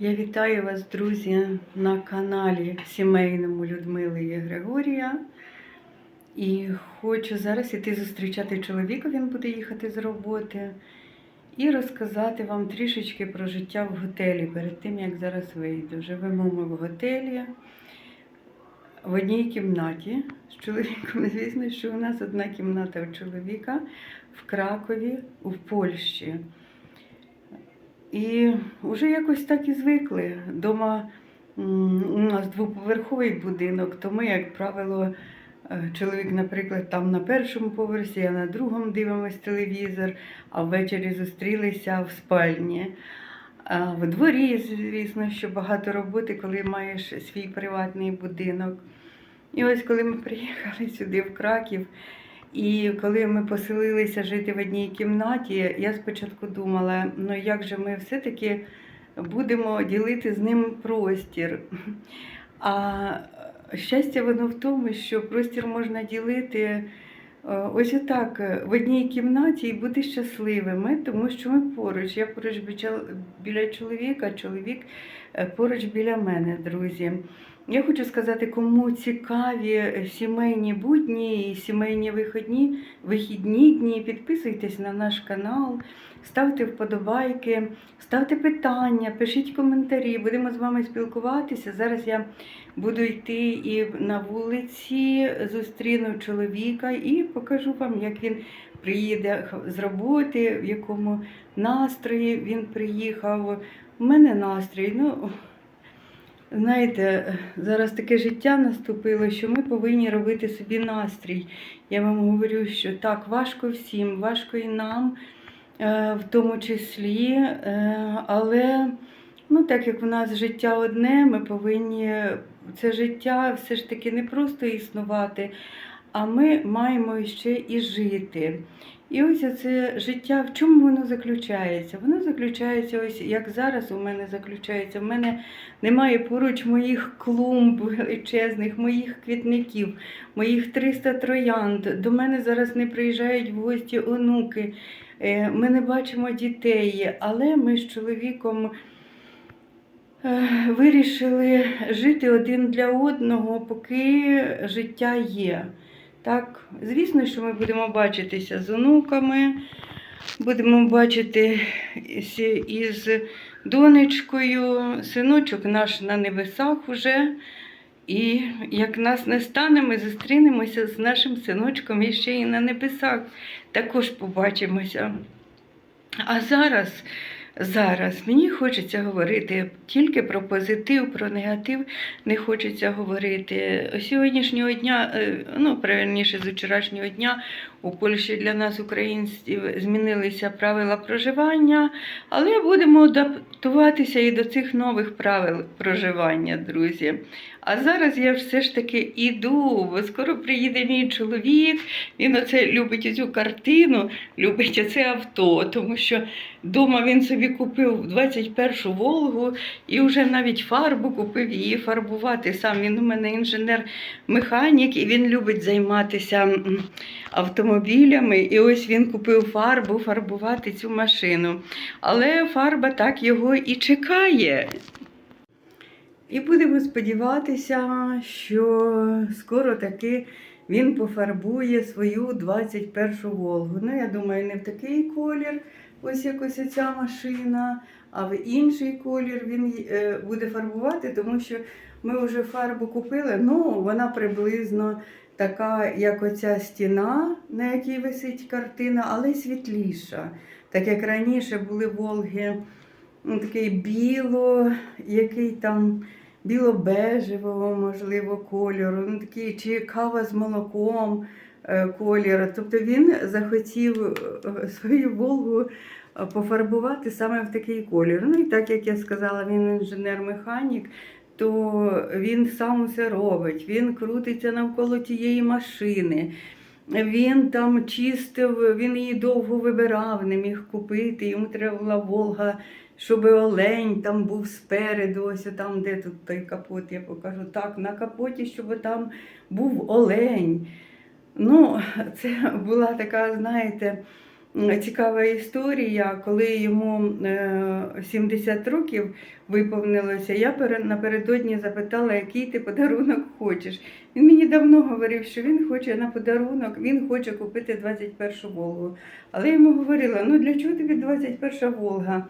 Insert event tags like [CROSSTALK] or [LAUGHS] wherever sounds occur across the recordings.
Я вітаю вас, друзі, на каналі сімейному Людмили і Григорія. І хочу зараз іти зустрічати чоловіка, він буде їхати з роботи, і розказати вам трішечки про життя в готелі перед тим, як зараз вийду. Живемо ми в готелі в одній кімнаті з чоловіком. Звісно, що у нас одна кімната у чоловіка в Кракові, в Польщі. І вже якось так і звикли. Дома у нас двоповерховий будинок, то ми, як правило, е, чоловік, наприклад, там на першому поверсі, а на другому дивимось телевізор, а ввечері зустрілися в спальні. А в дворі, звісно, що багато роботи, коли маєш свій приватний будинок. І ось коли ми приїхали сюди, в Краків, і коли ми поселилися жити в одній кімнаті, я спочатку думала, ну як же ми все-таки будемо ділити з ним простір. А щастя воно в тому, що простір можна ділити е, ось отак, в одній кімнаті і бути щасливими, тому що ми поруч. Я поруч біля- біля чоловіка, чоловік е, поруч біля мене, друзі. Я хочу сказати, кому цікаві сімейні будні і сімейні вихідні, вихідні дні, підписуйтесь на наш канал, ставте вподобайки, ставте питання, пишіть коментарі, будемо з вами спілкуватися. Зараз я буду йти і на вулиці, зустріну чоловіка і покажу вам, як він приїде з роботи, в якому настрої він приїхав. У мене настрій. ну... Знаєте, зараз таке життя наступило, що ми повинні робити собі настрій. Я вам говорю, що так, важко всім, важко і нам, е, в тому числі, е, але ну, так як в нас життя одне, ми повинні це життя все ж таки не просто існувати, а ми маємо ще і жити. І ось це життя, в чому воно заключається? Воно заключається, ось як зараз у мене заключається. У мене немає поруч моїх клумб величезних, моїх квітників, моїх 300 троянд. До мене зараз не приїжджають в гості онуки. Е, Ми не бачимо дітей, але ми з чоловіком е, вирішили жити один для одного, поки життя є. Так, звісно, що ми будемо бачитися з онуками, будемо бачити із донечкою, синочок наш на небесах уже. І як нас не стане, ми зустрінемося з нашим синочком і ще й на небесах. Також побачимося. А зараз, зараз мені хочеться говорити тільки про позитив, про негатив не хочеться говорити. Сьогоднішнього дня, е, ну, правильніше, з вчорашнього дня у Польщі для нас, українців, змінилися правила проживання, але будемо адаптуватися і до цих нових правил проживання, друзі. А зараз я все ж таки іду, бо скоро приїде мій чоловік. Він оце любить цю картину, любить оце авто, тому що вдома він собі купив 21-шу Волгу і вже навіть фарбу купив її фарбувати. Сам він у мене інженер-механік, і він любить займатися автомобілями. І ось він купив фарбу фарбувати цю машину. Але фарба так його і чекає. І будемо сподіватися, що скоро таки він пофарбує свою 21-шу Волгу. Ну, я думаю, не в такий колір, ось якось ця машина, а в інший колір він е, буде фарбувати, тому що ми вже фарбу купили. Ну, вона приблизно така, як оця стіна, на якій висить картина, але світліша. Так як раніше були Волги ну, такий біло, який там біло-бежевого, можливо, кольору, ну, такий, чи кава з молоком е, кольору. Тобто він захотів е, свою Волгу е, пофарбувати саме в такий колір. Ну і так як я сказала, він інженер-механік. То він сам усе робить, він крутиться навколо тієї машини. Він там чистив, він її довго вибирав, не міг купити. Йому треба була Волга, щоб олень там був спереду, ось там, де тут той капот, я покажу. Так, на капоті, щоб там був олень. Ну, це була така, знаєте, цікава історія, коли йому е, 70 років виповнилося. Я напередодні запитала, який ти подарунок хочеш. Він мені давно говорив, що він хоче на подарунок, він хоче купити 21 Волгу. Але я йому говорила: ну для чого тобі 21 Волга?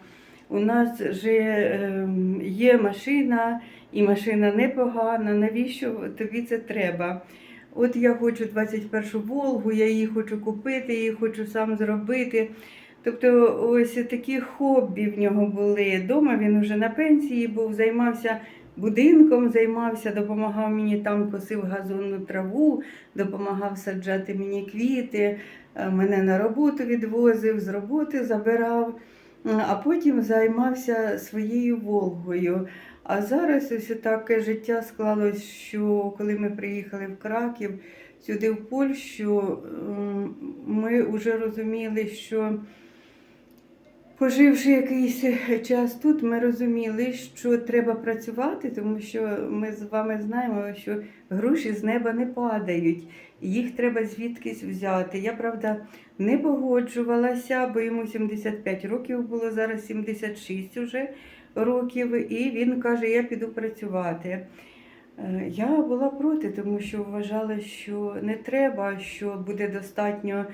У нас же ем, є машина, і машина непогана. Навіщо тобі це треба? От я хочу 21 Волгу, я її хочу купити, її хочу сам зробити. Тобто, ось такі хобі в нього були. Дома він вже на пенсії був, займався будинком, займався, допомагав мені там, косив газонну траву, допомагав саджати мені квіти, е, мене на роботу відвозив, з роботи забирав, а потім займався своєю Волгою. А зараз ось таке життя склалось, що коли ми приїхали в Краків, сюди в Польщу, ми вже розуміли, що поживши якийсь час тут, ми розуміли, що треба працювати, тому що ми з вами знаємо, що гроші з неба не падають, їх треба звідкись взяти. Я, правда, не погоджувалася, бо йому 75 років було, зараз 76 уже років, і він каже, я піду працювати. Е, Я була проти, тому що вважала, що не треба, що буде достатньо е,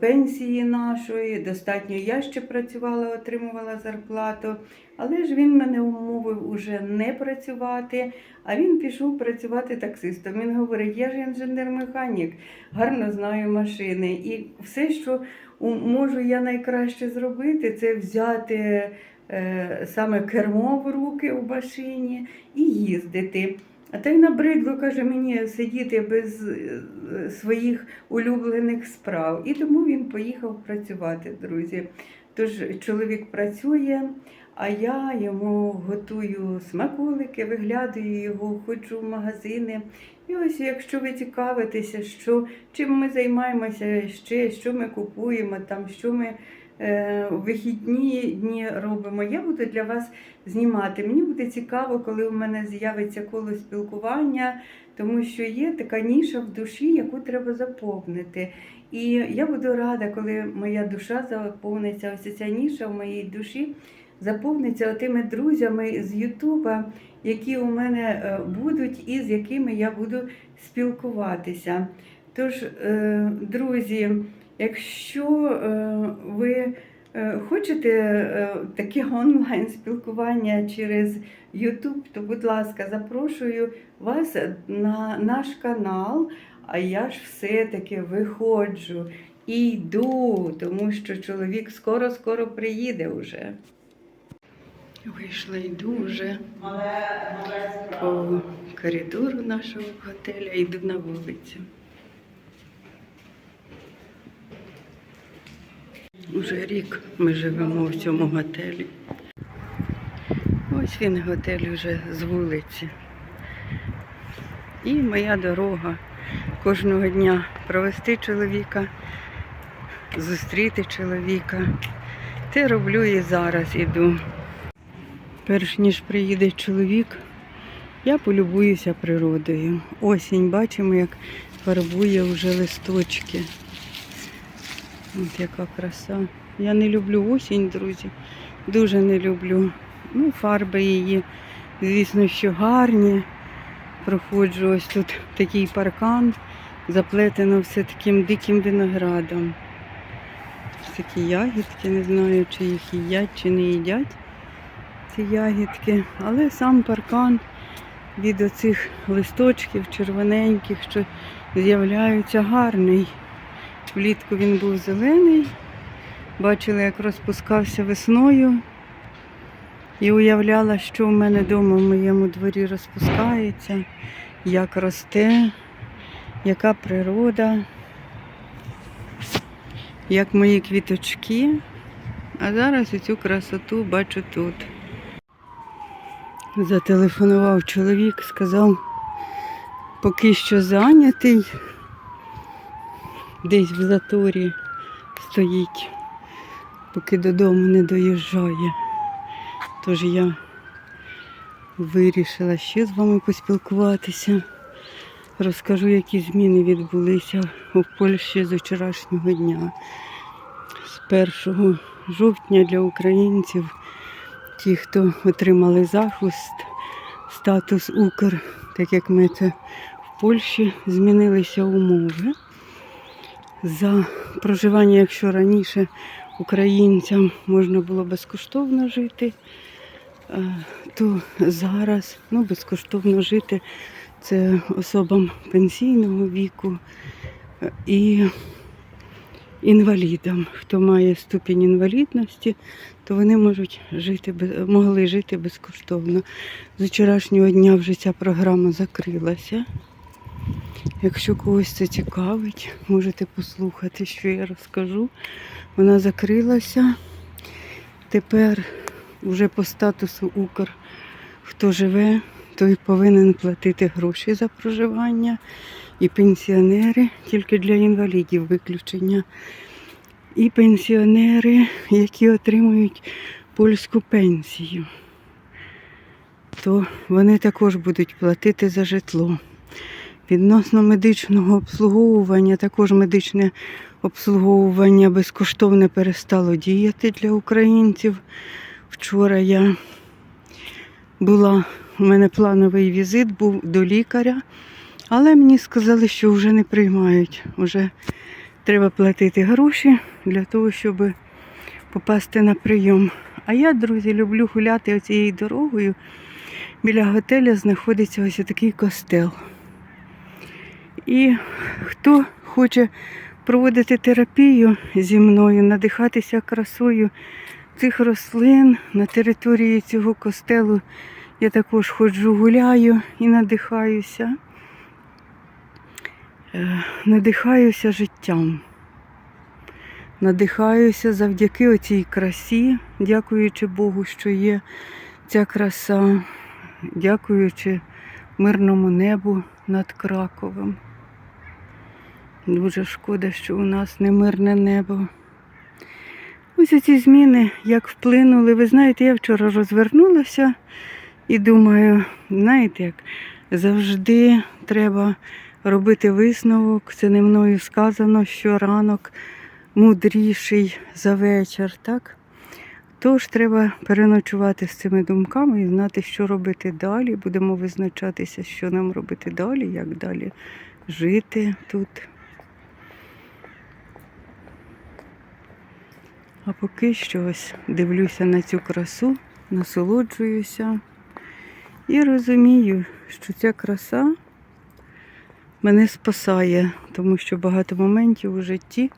пенсії нашої, достатньо я ще працювала, отримувала зарплату. Але ж він мене умовив уже не працювати, а він пішов працювати таксистом. Він говорить, я ж інженер-механік, гарно знаю машини. І все, що можу я найкраще зробити, це взяти е, саме кермо в руки у машині і їздити. А та й набридло, каже мені, сидіти без е, своїх улюблених справ. І тому він поїхав працювати, друзі. Тож чоловік працює, а я йому готую смаколики, виглядаю його, ходжу в магазини. І ось, якщо ви цікавитеся, що, чим ми займаємося ще, що ми купуємо, там, що ми в вихідні дні робимо, я буду для вас знімати. Мені буде цікаво, коли у мене з'явиться коло спілкування, тому що є така ніша в душі, яку треба заповнити. І я буду рада, коли моя душа заповниться, ось ця ніша в моїй душі заповниться тими друзями з Ютуба, які у мене е, будуть і з якими я буду спілкуватися. Тож, е, друзі, якщо е, ви е, хочете е, таке онлайн спілкування через YouTube, то, будь ласка, запрошую вас на наш канал. А я ж все-таки виходжу і йду, тому що чоловік скоро-скоро приїде вже. Вийшла, йду вже по коридору нашого готеля, йду на вулицю. Уже рік ми живемо в цьому готелі. Ось він готель вже з вулиці. І моя дорога кожного дня провести чоловіка, зустріти чоловіка. Те роблю і зараз іду. Перш ніж приїде чоловік, я полюбуюся природою. Осінь, бачимо, як фарбує вже листочки. От яка краса. Я не люблю осінь, друзі. Дуже не люблю. Ну, фарби її, звісно, що гарні. Проходжу ось тут такий паркан, заплетено все таким диким виноградом. Ось такі ягідки, не знаю, чи їх їдять, чи не їдять ці ягідки. Але сам паркан від оцих листочків червоненьких, що з'являються, гарний. Влітку він був зелений. Бачила, як розпускався весною. І уявляла, що в мене вдома в моєму дворі розпускається, як росте, яка природа, як мої квіточки. А зараз цю красоту бачу тут. Зателефонував чоловік, сказав, поки що зайнятий, десь в заторі стоїть, поки додому не доїжджає. Тож я вирішила ще з вами поспілкуватися. Розкажу, які зміни відбулися у Польщі з вчорашнього дня. З 1 жовтня для українців, ті, хто отримали захист, статус Укр, так як ми це в Польщі, змінилися умови. За проживання, якщо раніше українцям можна було безкоштовно жити, е, то зараз ну, безкоштовно жити це особам пенсійного віку е, і інвалідам. Хто має ступінь інвалідності, то вони можуть жити, могли жити безкоштовно. З вчорашнього дня вже ця програма закрилася. Якщо когось це цікавить, можете послухати, що я розкажу. Вона закрилася. Тепер вже по статусу Укр, хто живе, той повинен платити гроші за проживання. І пенсіонери, тільки для інвалідів виключення. І пенсіонери, які отримують польську пенсію, то вони також будуть платити за житло. Відносно медичного обслуговування, також медичне обслуговування безкоштовне перестало діяти для українців. Вчора я була, у мене плановий візит був до лікаря, але мені сказали, що вже не приймають. Вже треба платити гроші для того, щоб попасти на прийом. А я, друзі, люблю гуляти оцією дорогою. Біля готеля знаходиться ось такий костел. І хто хоче проводити терапію зі мною, надихатися красою цих рослин на території цього костелу, я також ходжу, гуляю і надихаюся. Е, Надихаюся життям. Надихаюся завдяки оцій красі, дякуючи Богу, що є ця краса, дякуючи мирному небу над Краковом. Дуже шкода, що у нас не мирне небо. Ось ці зміни як вплинули. Ви знаєте, я вчора розвернулася і думаю, знаєте, як завжди треба робити висновок. Це не мною сказано, що ранок мудріший за вечір, так? Тож треба переночувати з цими думками і знати, що робити далі. Будемо визначатися, що нам робити далі, як далі жити тут. А поки що ось дивлюся на цю красу, насолоджуюся і розумію, що ця краса мене спасає, тому що багато моментів у житті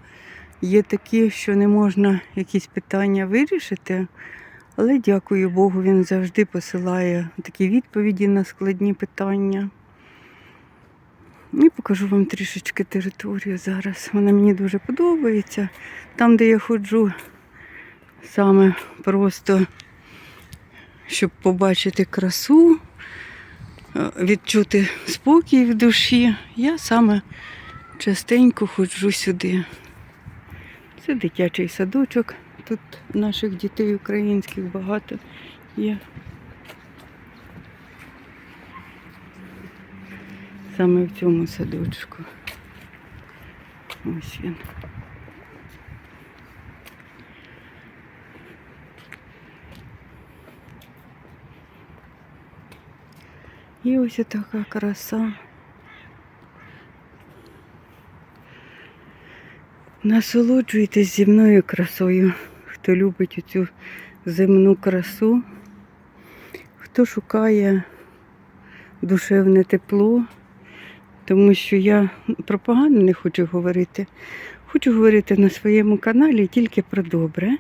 є такі, що не можна якісь питання вирішити. Але дякую Богу, він завжди посилає такі відповіді на складні питання. І покажу вам трішечки територію зараз. Вона мені дуже подобається. Там, де я ходжу, саме просто, щоб побачити красу, е, відчути спокій в душі, я саме частенько ходжу сюди. Це дитячий садочок. Тут наших дітей українських багато є. Саме в цьому садочку. Ось він. І ось така краса. Насолоджуйтесь зі мною красою, хто любить цю земну красу, хто шукає душевне тепло, тому що я про погане не хочу говорити. Хочу говорити на своєму каналі тільки про добре,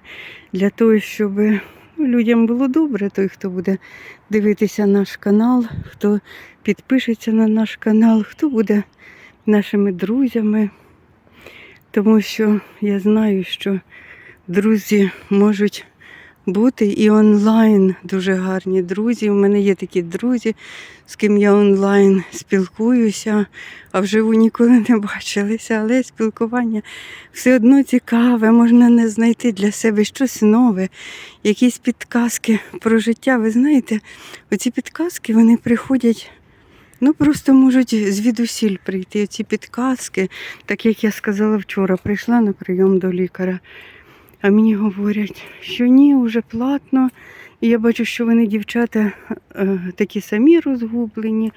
для того, щоб людям було добре, той, хто буде дивитися наш канал, хто підпишеться на наш канал, хто буде нашими друзями. Тому що я знаю, що друзі можуть бути і онлайн дуже гарні друзі. У мене є такі друзі, з ким я онлайн спілкуюся, а вживу ніколи не бачилися, але спілкування все одно цікаве, можна не знайти для себе щось нове, якісь підказки про життя. Ви знаєте, оці підказки вони приходять. Ну, просто можуть звідусіль прийти ці підказки, так як я сказала вчора, прийшла на прийом до лікаря. А мені говорять, що ні, вже платно. І я бачу, що вони, дівчата, е, такі самі розгублені,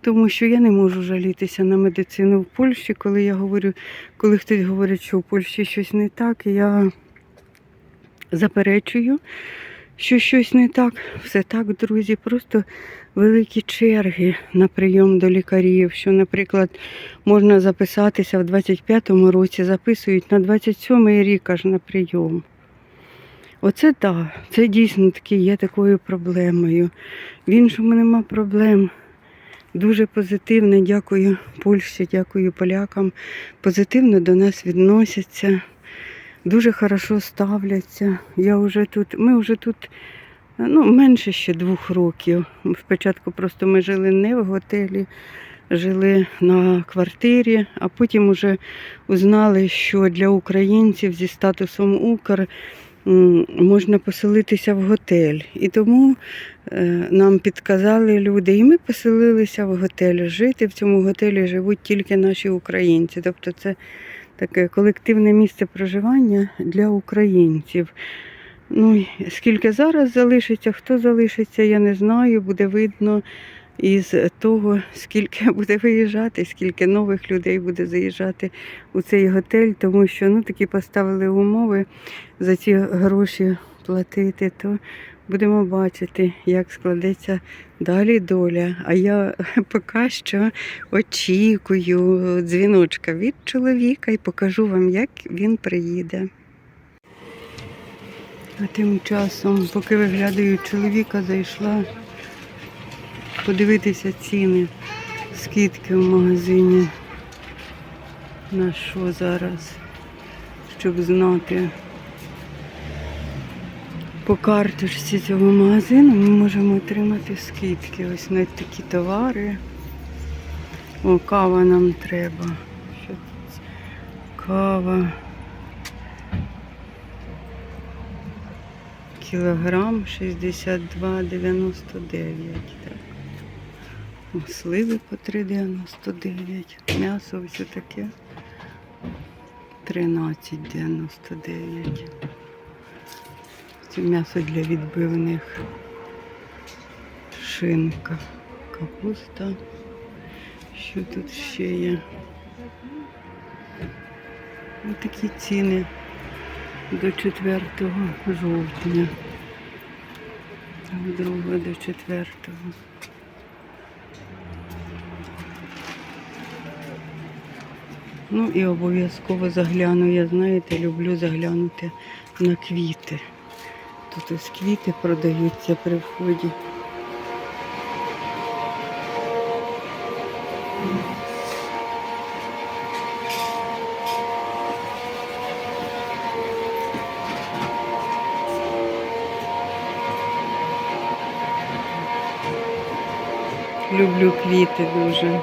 тому що я не можу жалітися на медицину в Польщі, коли я говорю, коли хтось говорить, що в Польщі щось не так, я заперечую, що щось не так. Все так, друзі, просто великі черги на прийом до лікарів. Що, наприклад, можна записатися в 25-му році, записують на 27-й рік аж на прийом. Оце так, це дійсно таки є такою проблемою. В іншому нема проблем. Дуже позитивно, дякую Польщі, дякую полякам. Позитивно до нас відносяться, дуже хорошо ставляться. Я вже тут, ми вже тут ну, менше ще двох років. Спочатку просто ми жили не в готелі, жили на квартирі, а потім вже узнали, що для українців зі статусом Укр можна поселитися в готель. І тому е, нам підказали люди, і ми поселилися в готель. Жити в цьому готелі живуть тільки наші українці. Тобто це таке колективне місце проживання для українців. Ну, скільки зараз залишиться, хто залишиться, я не знаю, буде видно із того, скільки [LAUGHS] буде виїжджати, скільки нових людей буде заїжджати у цей готель, тому що ну, такі поставили умови за ці гроші платити, то будемо бачити, як складеться далі доля. А я [LAUGHS] поки що очікую дзвіночка від чоловіка і покажу вам, як він приїде. А тим часом, поки виглядаю чоловіка, зайшла подивитися ціни, скидки в магазині. На що зараз, щоб знати. По карточці цього магазину ми можемо отримати скидки. Ось на такі товари. О, кава нам треба. Кава. Кілограм 62,99. Так. Сливи по 3,99. М'ясо ось таке. 13,99. Це м'ясо для відбивних. Шинка, капуста. Що тут ще є? Ось такі ціни до 4 жовтня. Друга до 4. Ну і обов'язково загляну. Я знаєте, люблю заглянути на квіти. Тут ось квіти продаються при вході. Люблю квіти дуже.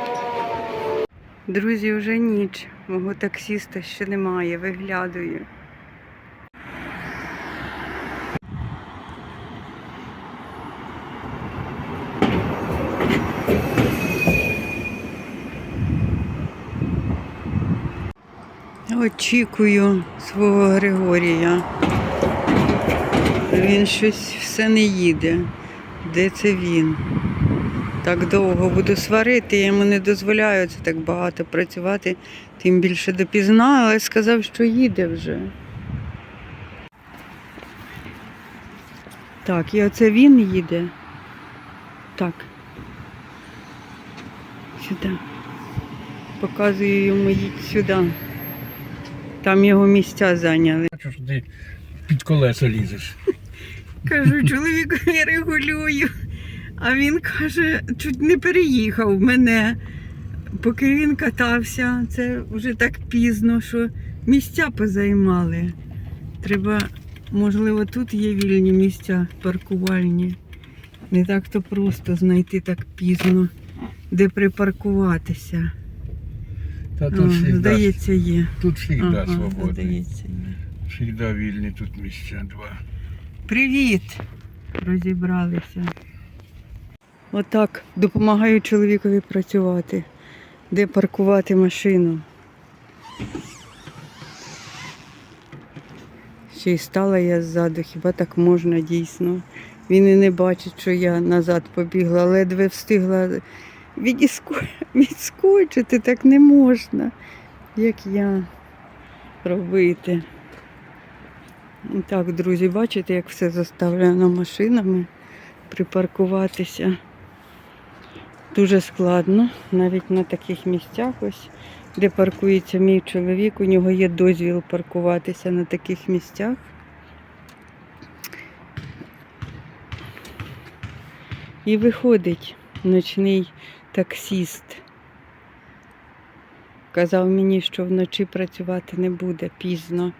Друзі, вже ніч. Мого таксіста ще немає, виглядаю. Очікую свого Григорія. Він щось все не їде. Де це він? Так довго буду сварити, я йому не дозволяю це так багато працювати, тим більше допізна, але сказав, що їде вже. Так, і оце він їде. Так. Сюди. Показую йому їдь сюди. Там його місця зайняли. Бачу, що ти під колеса лізеш. Кажу, чоловікові регулюю. А він каже, чуть не переїхав мене. Поки він катався, це вже так пізно, що місця позаймали. Треба, можливо, тут є вільні місця паркувальні. Не так то просто знайти так пізно, де припаркуватися. Та тут О, всегда, здається, є. тут всегда Ага. Всегда вільні тут місця два. Привіт! Розібралися. Отак допомагаю чоловікові працювати. Де паркувати машину. Ще й стала я ззаду, хіба так можна дійсно. Він і не бачить, що я назад побігла, ледве встигла відіску... відскочити, так не можна, як я робити. Так, друзі, бачите, як все заставлено машинами припаркуватися. Дуже складно, навіть на таких місцях, ось, де паркується мій чоловік, у нього є дозвіл паркуватися на таких місцях. І виходить ночний таксіст. Казав мені, що вночі працювати не буде пізно.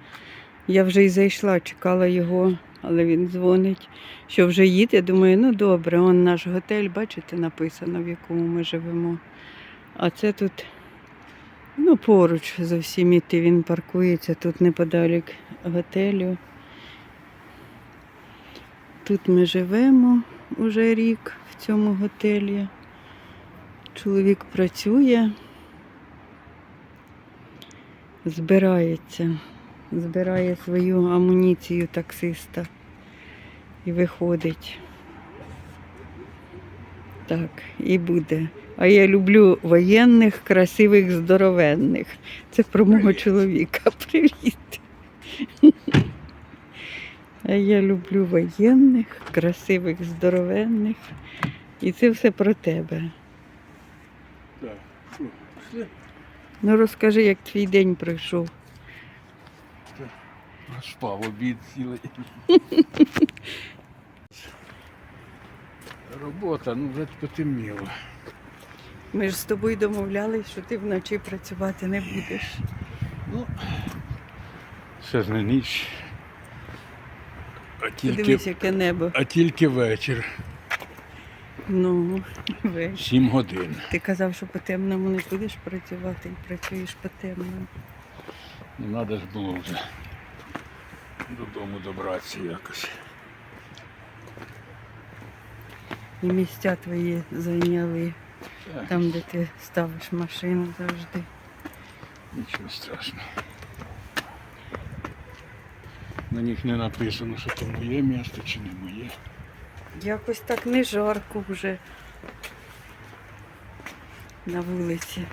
Я вже й зайшла, чекала його, але він дзвонить, що вже їде. Думаю, ну добре, он наш готель, бачите, написано, в якому ми живемо. А це тут, ну, поруч зовсім іти, він паркується тут неподалік готелю. Тут ми живемо уже рік в цьому готелі. Чоловік працює, збирається, збирає свою амуніцію таксиста і виходить. Так, і буде. А я люблю воєнних, красивих, здоровенних. Це про мого чоловіка. [LAUGHS] Привіт. А я люблю воєнних, красивих, здоровенних. І це все про тебе. Ну розкажи, як твій день пройшов. Спав обід цілий. [LAUGHS] Робота, ну вже потемніло. Ми ж з тобою домовлялись, що ти вночі працювати не будеш. Ну, ще ж не ніч. А тільки, Подивись, яке небо. а тільки вечір. Ну, весь. Сім годин. Ти казав, що по темному не будеш працювати і працюєш по темному. Ну, треба ж було вже додому добратися якось. І місця твої зайняли Так, там, де ти ставиш машину завжди. Нічого страшного. На них не написано, що то моє місто чи не моє. Якось так не жарко вже на вулиці.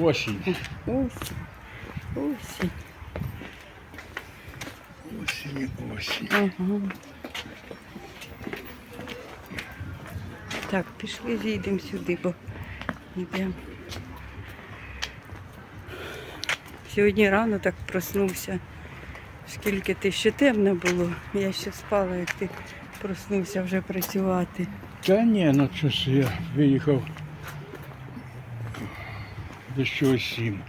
Осінь. Осінь. Осінь. Осінь, осінь. Ага. Так, пішли, зійдемо сюди, бо йдемо. Сьогодні рано так проснувся. Скільки ти ще темно було. Я ще спала, як ти проснувся вже працювати. Та ні, ну що ж я виїхав чогось сім.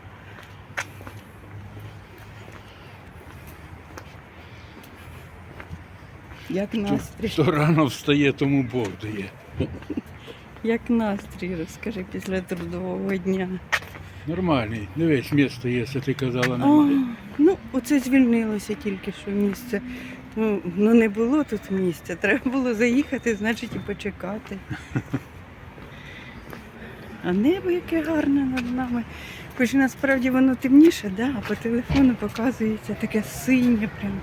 Як настрій? Хто рано встає, тому Бог дає. Як настрій, розкажи після трудового дня. Нормальний. Дивись, місто є, це ти казала О, немає. ну, оце звільнилося тільки що місце. Ну, ну не було тут місця. Треба було заїхати, значить, і почекати. А небо яке гарне над нами. Хоч насправді воно темніше, да? а по телефону показується таке синє, прям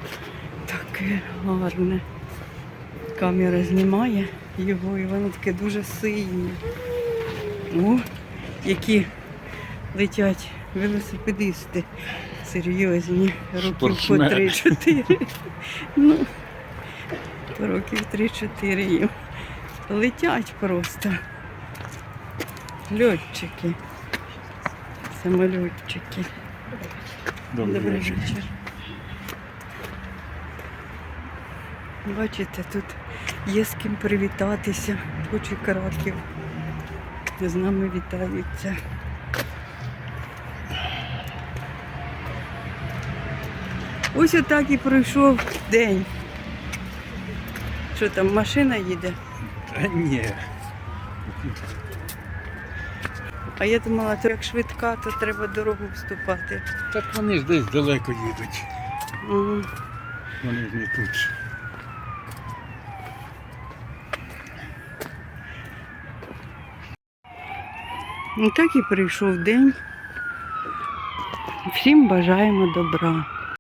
таке гарне. Камера знімає його і воно таке дуже синє. О, які летять велосипедисти серйозні, років по 3-4. Ну, років 3-4 їм. Летять просто. Льотчики. Самольотчики. Добрий вечір. Бачите, тут є з ким привітатися. Хоч і краків. З нами вітаються. Ось отак і пройшов день. Що там, машина їде? Та ні. А я думала, то як швидка, то треба дорогу вступати. Так вони ж десь далеко їдуть. Вони ж не тут. Ну так і прийшов день. Всім бажаємо добра.